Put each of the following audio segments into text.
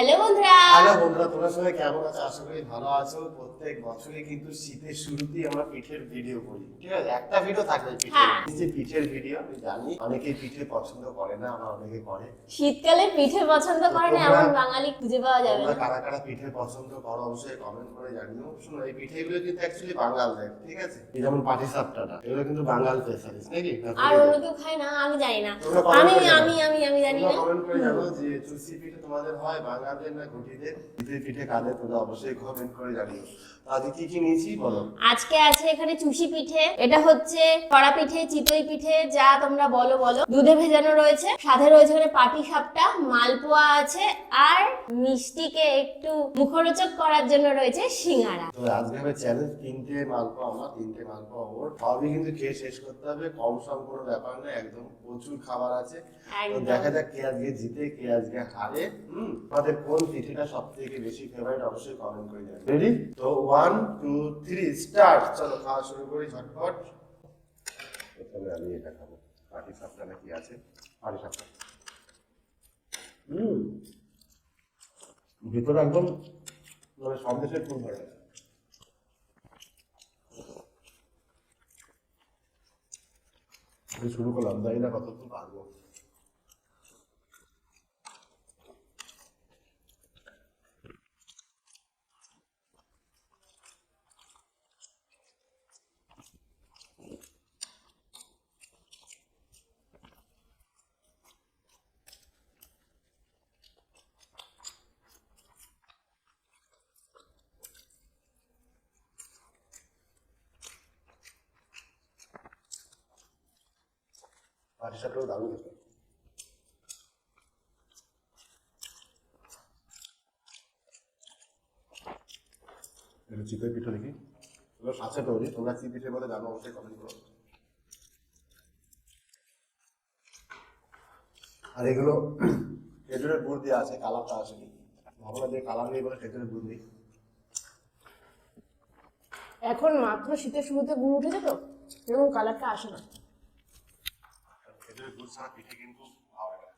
Hello বন্ধুরা hello বন্ধুরা তোমরা সবাই কেমন আছো? আশা করি ভালো আছো। প্রত্যেক বছরই কিন্তু শীতের শুরুতেই আমরা পিঠের ভিডিও করি। ঠিক আছে? একটা ভিডিও থাকবে পিঠের। হ্যাঁ। যে পিঠের ভিডিও আমি জানি অনেকেই পিঠে পছন্দ করে না আমরা অনেকে করে। শীতকালে পিঠে পছন্দ করে না এমন বাঙালি খুঁজে পাওয়া যাবে না। কারা কারা পিঠে পছন্দ করো অবশ্যই কমেন্ট করে জানিও। শোনো এই পিঠেগুলো কিন্তু অ্যাকচুয়ালি বাঙালদের ঠিক আছে? যেমন পাটি সাপটাটা এগুলো কিন্তু বাঙাল স্পেশালিস্ট নাকি? আর অন্য কেউ খায় না আমি জানি না। আমি আমি আমি আমি জানি না। কমেন্ট করে জানো যে চুষি পিঠে তোমাদের হয় বাঙালদের না ঘুটিদের? পিঠে পিঠে তোমরা অবশ্যই কমেন্ট করে জানিও আজকে কি কি নিয়েছি বলো? আজকে আছে এখানে চুষি পিঠে এটা হচ্ছে কড়া পিঠে চিতই পিঠে যা তোমরা বলো বলো। দুধে ভেজানো রয়েছে সাথে রয়েছে এখানে পাটি সাপটা মালপোয়া আছে আর মিষ্টিকে একটু মুখরোচক করার জন্য রয়েছে সিঙ্গারা। তো আজকে হবে চ্যালেঞ্জ তিনটে মালপো আমার তিনটে মালপো ওর। সবই কিন্তু খেয়ে শেষ করতে হবে কম সম কোনো ব্যাপার না একদম প্রচুর খাবার আছে। তো দেখা যাক কে আজকে জিতে কে আজকে হারে। হুম আমাদের কোন পিঠেটা সব থেকে বেশি ফেভারিট অবশ্যই কমেন্ট করে রেডি তো ওয়ান টু থ্রি স্টার্ট চলো খাওয়া শুরু করি ঝটপট। প্রথমে আমি এটা খাব। পাটি সাপটা নাকি আছে? পাটি সাপটা। হুম। ভিতরে একদম মানে সন্দেশের ফুল ধরে আছে শুরু করলাম জানি না কতক্ষণ পারব। পাটিসাপটাও দারুণ খেতে এটা চিপের পিঠে দেখি এগুলো সাথে তৈরি তোমরা কি পিঠে বলে জানো অবশ্যই কমেন্ট করো। আর এগুলো খেজুরের গুড় দিয়ে আছে কালারটা আসেনি ভাবলাম দিয়ে কালার নেই বলে খেজুরের গুড় নেই। এখন মাত্র শীতের শুরুতে গুড় উঠেছে তো এরকম কালারটা আসে না। ছাড়া পিঠে কিন্তু ভালো লাগে।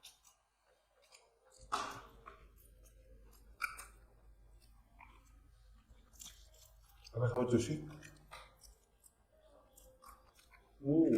হুম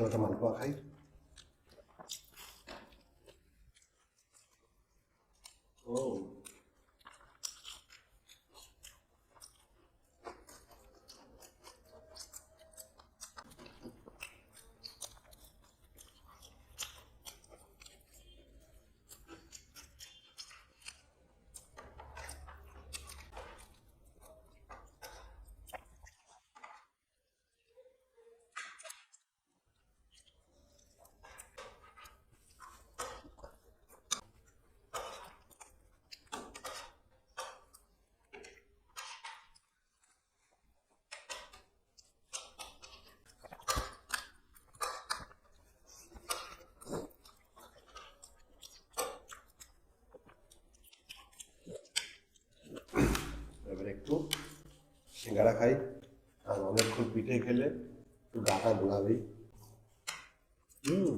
চলো একটা মালপোয়া খাই ও একটু সিঙ্গারা খাই, আর অনেকক্ষণ পিঠে খেলে একটু গাটা গোলাবি হুম,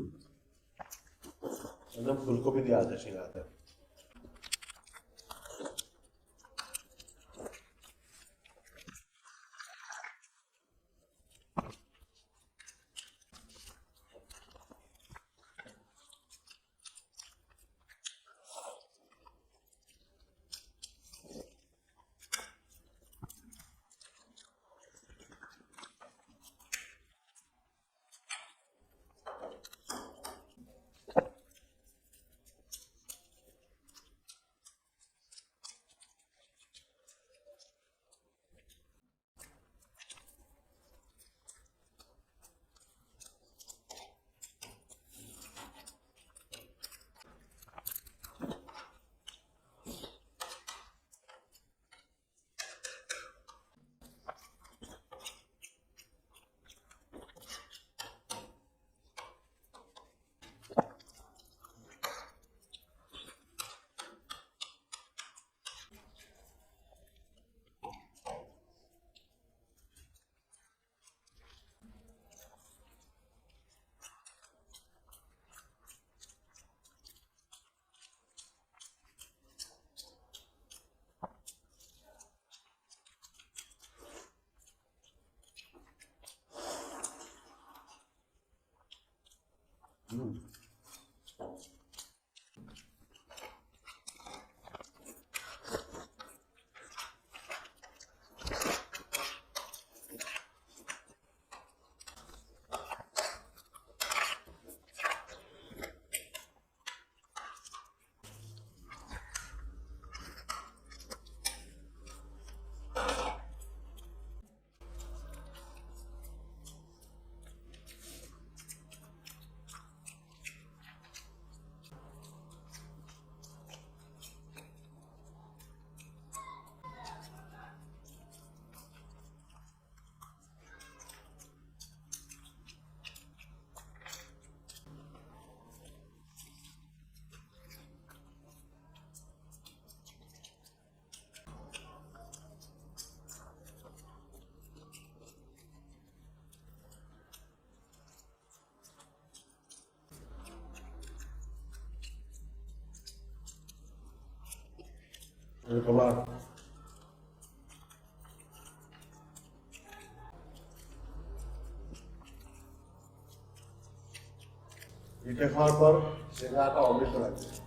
একদম ফুলকপি দিয়ে আছে সিঙ্গারাতে। Ну, তোমার এটা খাওয়ার পর সেটা একটা অমৃত লাগছে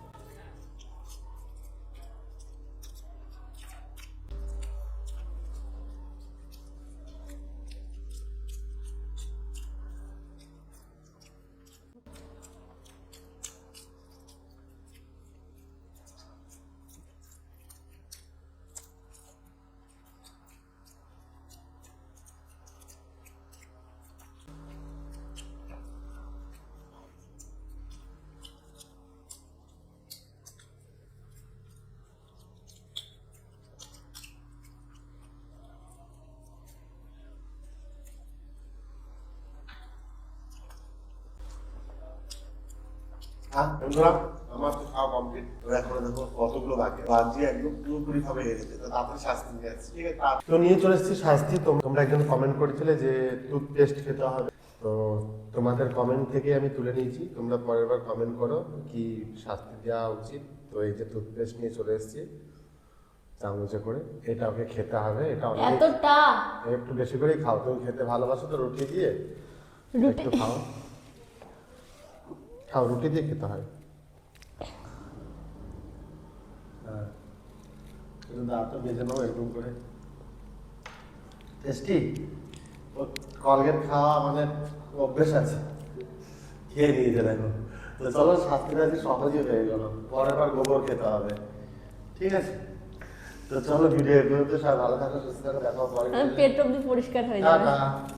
হ্যাঁ বন্ধুরা আমার তো খাওয়া কমপ্লিট তো এখন দেখো কতগুলো বাকি। বাজি একদম পুরোপুরি ভাবে হয়ে শাস্তি নিয়ে আসছি। ঠিক আছে তো নিয়ে চলে এসেছি শাস্তি। তো- তোমরা একজন কমেন্ট করেছিলে যে টুথপেস্ট খেতে হবে। তো তোমাদের কমেন্ট থেকে আমি তুলে নিয়েছি। তোমরা পরের বার কমেন্ট করো কি শাস্তি দেওয়া উচিত। তো এই যে টুথপেস্ট নিয়ে চলে এসেছি। চামচে করে। এটা ওকে খেতে হবে। এটা এতটা? একটু বেশি করেই খাও। তুমি খেতে ভালোবাসো তো রুটি দিয়ে। রুটি একটু খাও। খাও রুটি দিয়ে খেতে হয়। দাঁতটা বেজে নাও এরকম করে। টেস্টি? কলগেট খাওয়া মানে অভ্যেস আছে। খেয়ে নিয়েছে দেখো তো চলো শাস্তিটা আজকে সহজই হয়ে গেল। পরের বার গোবর খেতে হবে। ঠিক আছে? তো চলো ভিডিও এগুলো তো সবাই ভালো থাকো সুস্থ থাকো দেখো পরে পেট অব্দি পরিষ্কার হয়ে যাবে।